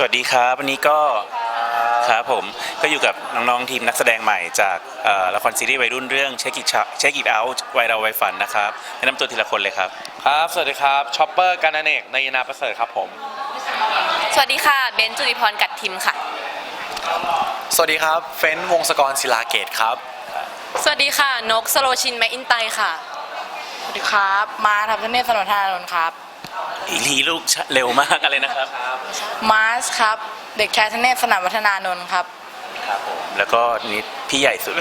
สวัสดีครับวันนี้ก็ครับผมก็อยู่กับน้องๆทีมนักแสดงใหม่จากเอ่อละครซีรีส์วัยรุ่นเรื่องเช็คอิทเช็คอิทเอาวัยเราวัยฝันนะครับแนะนำตัวทีละคนเลยครับครับ สวัสดีครับชอปเปอร์กันนเนกในยนาประเสริฐครับผม สวัสดีค่ะ เบนซ์จุริพรกัดทิมค่ะ สวัสดีครับเฟ้นวงศกรศิลาเกตครับ สวัสดีค่ะ นกสโลชินแมคอินไตค่ะ สวัสดีครับ มาทำเทนเนศสนนทานนท์ครับ อีกทีลูกเร็วมากอะไรนะครับมาสครับ เด็กชายธเนศสนามวัฒนานนท์ครับแล้วก็นี่พี่ใหญ่สุด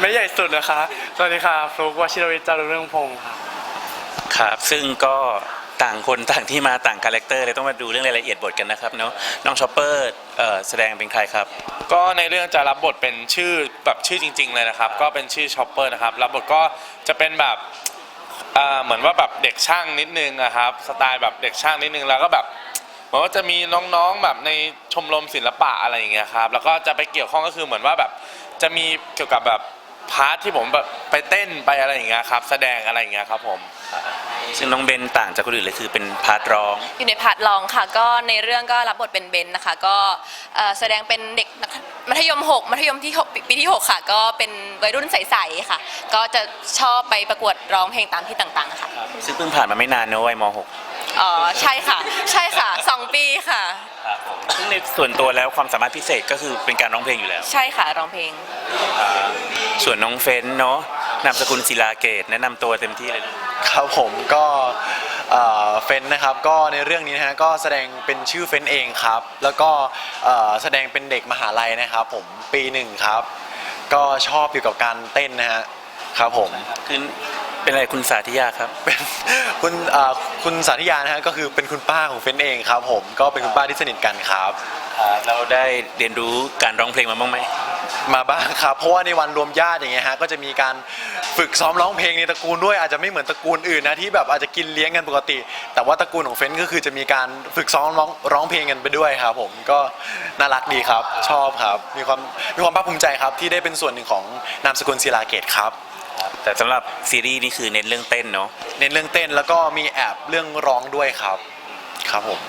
ไม่ใหญ่สุดนะคะสวัสดีค่ะฟลุกวชิรวิทย์จารุเรื่องพงศ์ค่ะครับ ซึ่งก็ต่างคนต่างที่มาต่างคาแรคเตอร์เลยต้องมาดูเรื่องรายละเอียดบทกันนะครับเนาะน้องชอปเปอร์เอ่อแสดงเป็นใครครับ ก็ในเรื่องจะรับบทเป็นชื่อแบบชื่อจริง ๆ เลยนะครับ ก็เป็นชื่อชอปเปอร์นะครับ รับบทก็จะเป็นแบบ อ่าเหมือนว่าแบบเด็กช่างนิดนึงนะครับสไตล์แบบเด็กช่างนิดนึงแล้วก็แบบเหมือนว่าจะมีน้องๆแบบในชมรมศิลปะอะไรอย่างเงี้ยครับแล้วก็จะไปเกี่ยวข้องก็คือเหมือนว่าแบบจะมีเกี่ยวกับแบบพาร์ทที่ผมแบบไปเต้นไปอะไรอย่างเงี้ยครับแสดงอะไรอย่างเงี้ยครับผม ซึ่งน้องเบนต่างจากคนอื่นเลยคือเป็นพาร์ทร้อง อยู่ในพาร์ทรองค่ะ ก็ในเรื่องก็รับบทเป็นเบนซ์นะคะ ก็เอ่อแสดงเป็นเด็กนัก มัธยม 6 มัธยมที่6ปีที่ 6 ค่ะ ก็เป็นวัยรุ่นใสๆค่ะ ก็จะชอบไปประกวดร้องเพลงตามที่ต่างๆค่ะซึ่งเพิ่งผ่านมาไม่นานเนอะวัยม .6 อ๋อใช่ค่ะ ใช่ค่ะ 2 ปีค่ะซึ่งในส่วนตัวแล้วความสามารถพิเศษก็คือเป็นการร้องเพลงอยู่แล้ว ใช่ค่ะร้องเพลงส่วนน้องเฟ้นเนาะ นามสกุลศิลาเกตแนะนำตัวเต็มที่เลยลูกครับผมก็เอ่อเฟ้นนะครับก็ในเรื่องนี้นะฮะก็แสดงเป็นชื่อเฟ้นเองครับ แล้วก็เอ่อแสดงเป็นเด็กมหาลัยนะครับผมปีหนึ่งครับ ก็ชอบอยู่กับการเต้นนะฮะครับผม คือ เป็นอะไรคุณสาธิยาครับ เป็นคุณเอ่อคุณสาธิยานะฮะก็คือเป็นคุณป้าของเฟ้นเองครับ ผมก็เป็นคุณป้าที่สนิทกันครับ เราได้เรียนรู้การร้องเพลงมาบ้างไหม มาบ้างครับ เพราะว่าในวันรวมญาติอย่างเงี้ยฮะก็จะมีการฝึกซ้อมร้องเพลงในตระกูลด้วยอาจจะไม่เหมือนตระกูลอื่นนะที่แบบอาจจะกินเลี้ยงกันปกติ แต่ว่าตระกูลของเฟ้นก็คือจะมีการฝึกซ้อมร้องร้องเพลงกันไปด้วยครับ ผมก็น่ารักดีครับ ชอบครับ มีความมีความภาคภูมิใจครับที่ได้เป็นส่วนหนึ่งของนามสกุลศิลาเกตครับ แต่สำหรับซีรีส์นี่คือเน้นเรื่องเต้นเนาะเน้นเรื่องเต้นแล้วก็มีแอบเรื่องร้องด้วยครับ ครับผม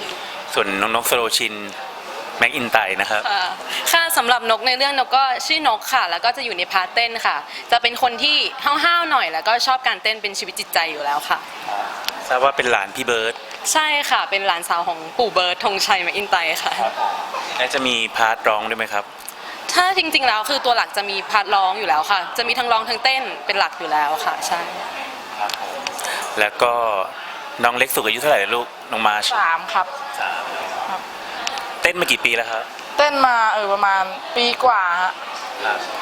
ส่วนน้องนกสโลชินแม็กอินไตนะครับ ค่ะค่ะสำหรับนกในเรื่องนกก็ชื่อนกค่ะ แล้วก็จะอยู่ในพาร์ทเต้นค่ะ จะเป็นคนที่ห้าวๆหน่อย แล้วก็ชอบการเต้นเป็นชีวิตจิตใจอยู่แล้วค่ะ ทราบว่าเป็นหลานพี่เบิร์ตใช่ค่ะ เป็นหลานสาวของปู่เบิร์ดธงชัยแมคอินไตค่ะ และจะมีพาร์ทร้องด้วยไหมครับ ถ้าจริงๆแล้วคือตัวหลักจะมีพาร์ทร้องอยู่แล้วค่ะ จะมีทั้งร้องทั้งเต้นเป็นหลักอยู่แล้วค่ะ ใช่แล้วก็น้องเล็กสุดอายุเท่าไหร่ลูกน้องมาร์ชสามครับ เต้นมากี่ปีแล้วครับเต้นมาเออประมาณปีกว่าฮะ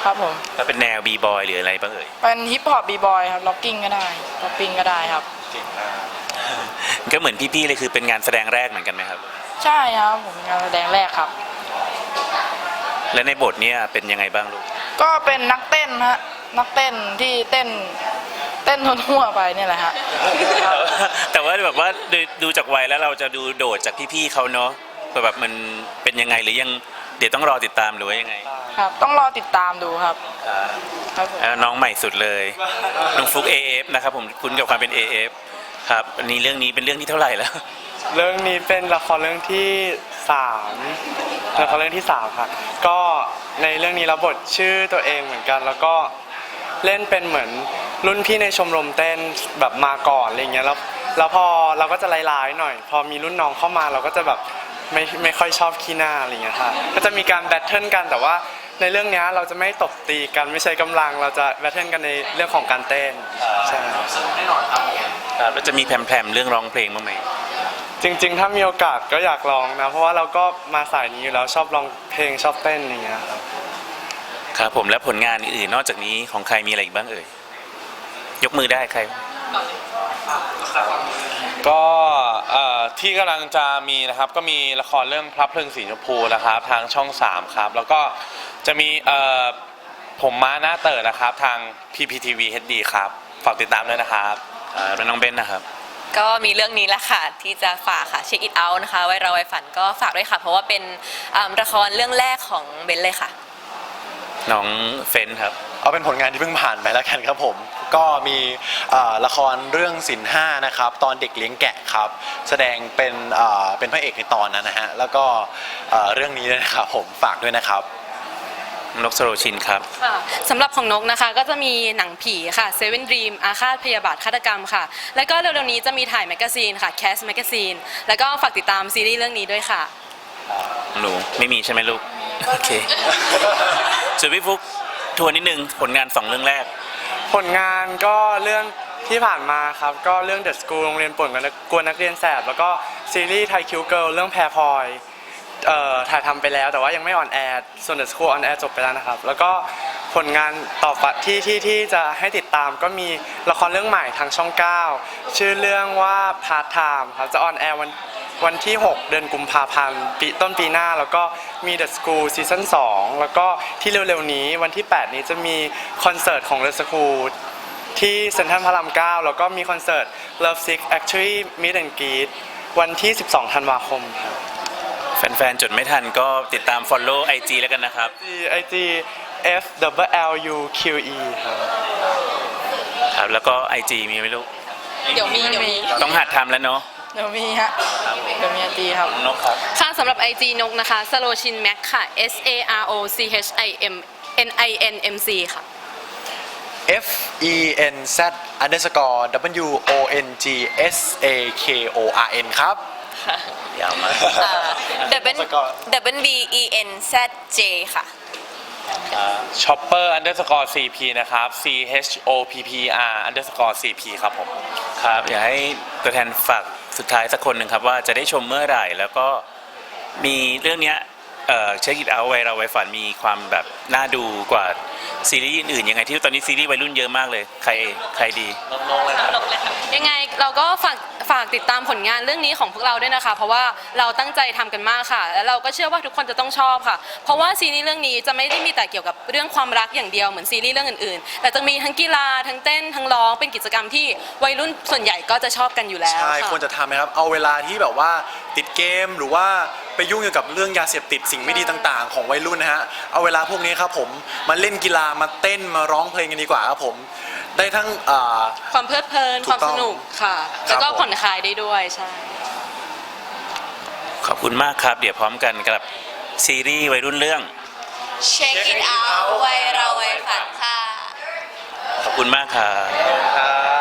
ครับผม แล้วเป็นแนวบีบอยหรืออะไรบ้างเอ่ยเป็นฮิปฮอปบีบอยครับล็อกกิ้งก็ได้ล็อกกิ้งก็ได้ครับก็เหมือนพี่ๆเลยคือเป็นงานแสดงแรกเหมือนกันไหมครับ ใช่ครับผมงานแสดงแรกครับ และในบทเนี่ยเป็นยังไงบ้างลูก ก็เป็นนักเต้นฮะนักเต้นที่เต้นเต้นทั่วๆไปเนี่ยแหละฮะ แต่ว่าแบบว่าดูดูจากวัยแล้วเราจะดูโดดจากพี่ๆเขาเนาะแบบมันเป็นยังไงหรือยังเดี๋ยวต้องรอติดตามหรือว่ายังไงครับ ต้องรอติดตามดูครับครับผม แล้วน้องใหม่สุดเลยน้องฟลุก AF นะครับผมคุ้นกับความเป็น AF ครับอันนี้เรื่องนี้เป็นเรื่องที่เท่าไหร่แล้ว เรื่องนี้เป็นละครเรื่องที่ สามละครเรื่องที่สามค่ะ ก็ในเรื่องนี้รับบทชื่อตัวเองเหมือนกัน แล้วก็เล่นเป็นเหมือนรุ่นพี่ในชมรมเต้นแบบมาก่อนอะไรเงี้ยแล้วแล้วพอเราก็จะร้ายๆหน่อย พอมีรุ่นน้องเข้ามาเราก็จะแบบไม่ไม่ค่อยชอบขี้หน้าอะไรเงี้ยค่ะก็จะมีการแบทเทิลกันแต่ว่าในเรื่องเนี้ยเราจะไม่ตบตีกันไม่ใช้กำลังเราจะแบทเทิลกันในเรื่องของการเต้นใช่ครับแล้วจะมีแพรมๆเรื่องร้องเพลงบ้างไหม จริง ๆ ถ้ามีโอกาสก็อยากลองนะ เพราะว่าเราก็มาสายนี้อยู่แล้วชอบร้องเพลงชอบเต้นอย่างเงี้ยครับครับผมและผลงานอื่นๆนอกจากนี้ของใครมีอะไรอีกบ้างเอ่ยยกมือได้ใคร ก็เอ่อที่กำลังจะมีนะครับก็มีละครเรื่องพระเพลิงสีชมพูนะครับ ทางช่อง 3 ครับ แล้วก็จะมีเอ่อผมม้าหน้าเต๋อนะครับ ทาง PPTV HD ครับ ฝากติดตามด้วยนะครับอ่าแล้วน้องเบนนะครับ ก็มีเรื่องนี้แหละค่ะที่จะฝากค่ะเช็คอิ t เอานะคะ ไว้เราไว้ฝันก็ฝากด้วยค่ะ เพราะว่าเป็นอ่าละครเรื่องแรกของเบนเลยค่ะ น้องเฟนครับ เอาเป็นผลงานที่เพิ่งผ่านไปแล้วกันครับผม ก็มีเอ่อละครเรื่องสินห้านะครับ ตอนเด็กเลี้ยงแกะครับ แสดงเป็นเอ่อเป็นพระเอกในตอนนั้นนะฮะ แล้วก็เอ่อเรื่องนี้ด้วยนะครับผมฝากด้วยนะครับ นกสโรชินครับ ค่ะสำหรับของนกนะคะก็จะมีหนังผีค่ะ Seven Dream อาฆาตพยาบาทฆาตกรรมค่ะ แล้วก็เร็วๆนี้จะมีถ่ายแมกกาซีนค่ะ Cast Magazine แล้วก็ฝากติดตามซีรีส์เรื่องนี้ด้วยค่ะ หนูไม่มีใช่ไหมลูก โอเคส่วนพี่ฟุกทวนนิดนึงผลงานสองเรื่องแรก ผลงานก็เรื่องที่ผ่านมาครับ ก็เรื่อง The School โรงเรียนป่วนกับนักกวนนักเรียนแสบ แล้วก็ซีรีส์ไทยคิวเกิลเรื่องแพรพลอย เอ่อถ่ายทำไปแล้วแต่ว่ายังไม่ออนแอร์ส่วน The School ออนแอร์จบไปแล้วนะครับ แล้วก็ผลงานต่อไปที่ที่ที่จะให้ติดตามก็มีละครเรื่องใหม่ทางช่อง 9 ชื่อเรื่องว่า Part Time ครับจะออนแอร์วันวันที่ 6 เดือนกุมภาพันธ์ปีต้นปีหน้า แล้วก็มี The School ซีซั่น2แล้วก็ที่เร็วๆนี้วันที่ 8 นี้จะมีคอนเสิร์ตของ The School ที่เซ็นทรัลพระราม9แล้วก็มีคอนเสิร์ต Love Sick Actually Meet and Greet วันที่ 12 ธันวาคมครับ แฟนๆ จดไม่ทันก็ติดตาม Follow IG แล้วกันนะครับ IG F W L U Q E ครับ ครับ แล้วก็ IG มีไหมลูก เดี๋ยวมีเดี๋ยวมีต้องหัดทำแล้วเนาะเดี๋ยวมีฮะเดี๋ยวมีไอจีครับ นกครับ ค่ะสำหรับ IG นกนะคะ s a r o c h i n Mac ค่ะ S A R O C H I M N I N M C ค่ะ F E N Z underscore W O N G S A K O R N ครับ ยาวมาก W W B E N Z J ค่ะ Chopper underscore CP นะครับ C H O P P R underscore CP ครับผม ครับ อยากให้ตัวแทนฝากสุดท้ายสักคนหนึ่งครับ ว่าจะได้ชมเมื่อไหร่ แล้วก็มีเรื่องเนี้ย เช็คอิทเอาไว้เราไว้ฝันมีความแบบน่าดูกว่าซีรีส์อื่นๆยังไงที่ตอนนี้ซีรีส์วัยรุ่นเยอะมากเลย ใครใครดี ยังไงเราก็ฝากฝากติดตามผลงานเรื่องนี้ของพวกเราด้วยนะคะ เพราะว่าเราตั้งใจทำกันมากค่ะ แล้วเราก็เชื่อว่าทุกคนจะต้องชอบค่ะ เพราะว่าซีรีส์เรื่องนี้จะไม่ได้มีแต่เกี่ยวกับเรื่องความรักอย่างเดียวเหมือนซีรีส์เรื่องอื่นๆ แต่จะมีทั้งกีฬาทั้งเต้นทั้งร้องเป็นกิจกรรมที่วัยรุ่นส่วนใหญ่ก็จะชอบกันอยู่แล้วใช่ ค่ะ ควรจะทำนะครับ เอาเวลาที่แบบว่าติดเกมหรือว่า ไปยุ่งเกี่ยวกับเรื่องยาเสพติดสิ่งไม่ดีต่างๆ ของวัยรุ่นนะฮะเอาเวลาพวกนี้ครับผมมาเล่นกีฬามาเต้นมาร้องเพลงกันดีกว่าครับผมได้ทั้งอ่า ความเพลิดเพลิน ถูความกต้สองนุกค่ะแล้วก็ผม ผ่อนคลายได้ด้วยใช่ ขอบคุณมากครับ เดี๋ยวพร้อมกันกับซีรีส์วัยรุ่นเรื่อง Check it out ไว้เราไว้ฝันค่ะ ขอบคุณมากครับครับ